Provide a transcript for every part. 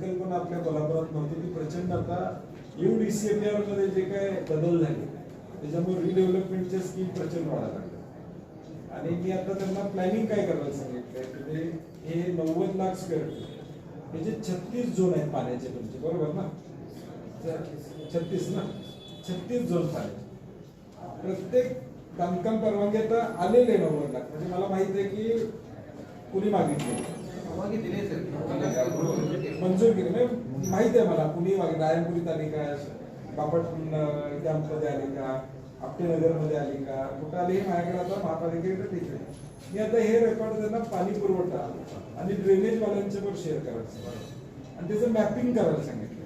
संकल्पना आपल्या कोल्हापुरात नव्हती. ती प्रचंड आता यू डी सी मध्ये जे काय बदल झाले त्याच्यामुळे रिडेव्हलपमेंटच्या स्कीम प्रचंड वाढायला लागल्या आणि मी आता त्यांना प्लॅनिंग काय करायला सांगितलं की ते हे नव्वद लाख स्क्वेअर फीट हे जे छत्तीस झोन आहेत पाण्याचे तुमचे बरोबर ना? छत्तीस ना? छत्तीस झोन पाण्याचे. प्रत्येक बांधकाम परवानगी आता आलेले नव्वद लाख. म्हणजे मला माहीत आहे की कुणी मागितले? मंजूर केली. म्हणजे माहिती आहे मला कुणी मागितलं रायनपुरीत आली का? बापट कॅम्पमध्ये आली का? आपटेनगरमध्ये आली का? कुठं आली? हे माझ्याकडे आता महापालिकेकडे ठीक आहे. मी आता हे रेकॉर्ड त्यांना पाणी पुरवठा आणि ड्रेनेज पण शेअर करायचं. आणि त्याचं मॅपिंग करायला सांगितलं.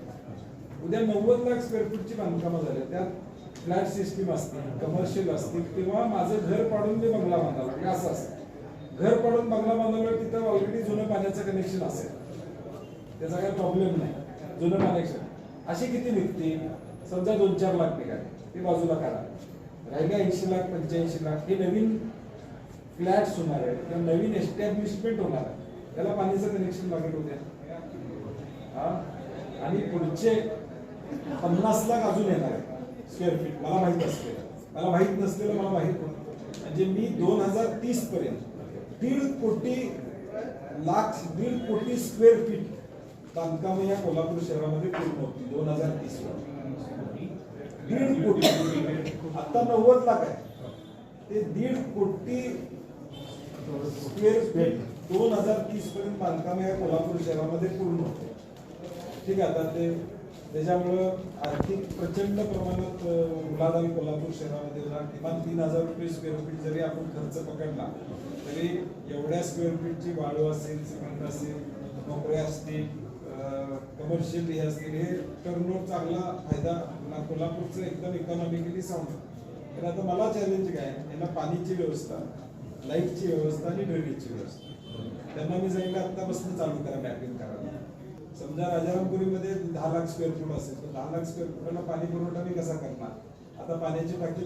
उद्या नव्वद लाख स्क्वेअर फूटची बांधकामं झाली त्यात फ्लॅट सिस्टीम असतील कमर्शियल असतील किंवा माझं घर पाडून ते बंगला बांधायला लागेल असं असतं. घर पडून बंगला बांधल्यावर तिथं ऑलरेडी जुनं पाण्याचं कनेक्शन असेल. त्याचा काही प्रॉब्लेम नाही. जुनं कनेक्शन अशी किती निघतील समजा दोन चार लाख निघाले. ते बाजूला काढा. राहिल्या ऐंशी लाख पंच्याऐंशी लाख. हे नवीन फ्लॅट्स होणार आहेत. किंवा नवीन एस्टॅब्लिशमेंट होणार आहे त्याला पाणीचं कनेक्शन लागेल होत्या हा? आणि पुढचे पन्नास लाख अजून येणार आहे स्क्वेअर फीट मला माहीत असते मला माहीत नसलेलं मला माहीत म्हणजे मी दोन हजार तीस पर्यंत दीड कोटी लाख दीड कोटी स्क्वेअर फीट बांधकाम या कोल्हापूर शहरामध्ये पूर्ण होती दोन हजार तीस दीड कोटी. आता नव्वद लाख आहे. ते दीड कोटी स्क्वेअर फीट दोन हजार तीस पर्यंत बांधकाम या कोल्हापूर शहरामध्ये पूर्ण होते. ठीक आहे आता ते त्याच्यामुळं आर्थिक प्रचंड प्रमाणात अं, कोल्हापूर शहरामध्ये किमान तीन हजार रुपये स्क्वेअर फीट जरी आपण खर्च पकडला तरी एवढ्या स्क्वेअर फीटची वाळू असेल सिमेंट असेल नोकऱ्या असतील कमर्शियल हे असतील हे टर्नओव्हर चांगला फायदा ना कोल्हापूरचं एकदम इकॉनॉमिकली साऊंड तर आता मला चॅलेंज काय यांना पाणीची व्यवस्था लाईटची व्यवस्था आणि ड्रेनेजची व्यवस्था. त्यांना मी जाईल आत्तापासून चालू करा मॅपिंग करायला. समजा राजारामपुरीमध्ये दहा लाख स्क्वेअर फूट असेल तर दहा लाख स्क्वेअर फुटाला पाणी पुरवठा मी कसा करणार? आता पाण्याची टाकी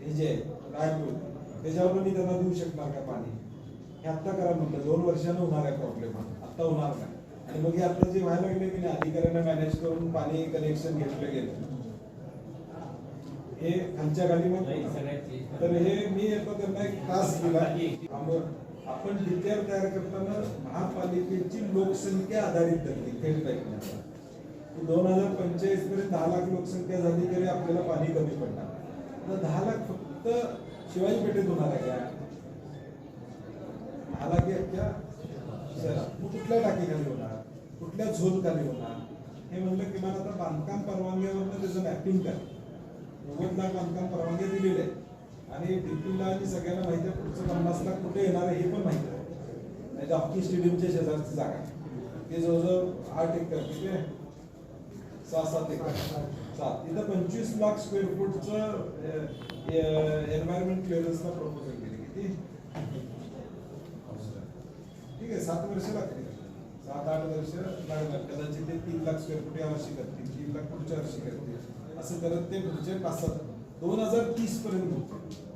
हे जे रायपूर त्याच्यावर मी त्यांना देऊ शकणार का पाणी? हे आत्ता करा म्हटलं दोन वर्षानं होणार आहे प्रॉब्लेम आत्ता होणार नाही. आणि मग हे आता जे व्हायला लागले की नाही अधिकाऱ्यांना मॅनेज करून पाणी कनेक्शन घेतलं गेलं. हे खालच्या खाली मग तर हे मी आता त्यांना एक टास्क दिला. आपण डीपीआर तयार करताना महापालिकेची लोकसंख्या आधारित ठरली थेट पाहिजे. दोन हजार पंचेचाळीस पर्यंत दहा लाख लोकसंख्या झाली तरी आपल्याला पाणी कमी पडणार. तर दहा लाख फक्त शिवाजी पेठेत होणार आहे का दहा लाख हे अख्ख्या शहरात. कुठल्या टाकीखाली होणार? कुठल्या झोन खाली होणार? हे म्हणलं किमान आता बांधकाम परवानग्यावरनं त्याचं मॅपिंग करा. नव्वद लाख बांधकाम परवानगी दिलेले आहेत. आणि डीपीला आणि सगळ्यांना माहिती आहे पुढचं पन्नास लाख कुठे येणार आहे हे पण माहिती आहे. नाही तर हॉकी स्टेडियमच्या शेजारची जागा ते जवळजवळ आठ एकर ठीक आहे? सहा सात एकर. सात. तिथं पंचवीस लाख स्क्वेअर फूटचं एन्व्हायरमेंट क्लिअरन्सला प्रपोजल केले. किती? ठीक आहे सात वर्ष लागतील. सात आठ वर्ष लागणार. कदाचित ते तीन लाख स्क्वेअर फूट या वर्षी करतील तीन लाख पुढच्या वर्षी करतील. असं करत ते पुढचे पाच सात दोन हजार तीस पर्यंत होते.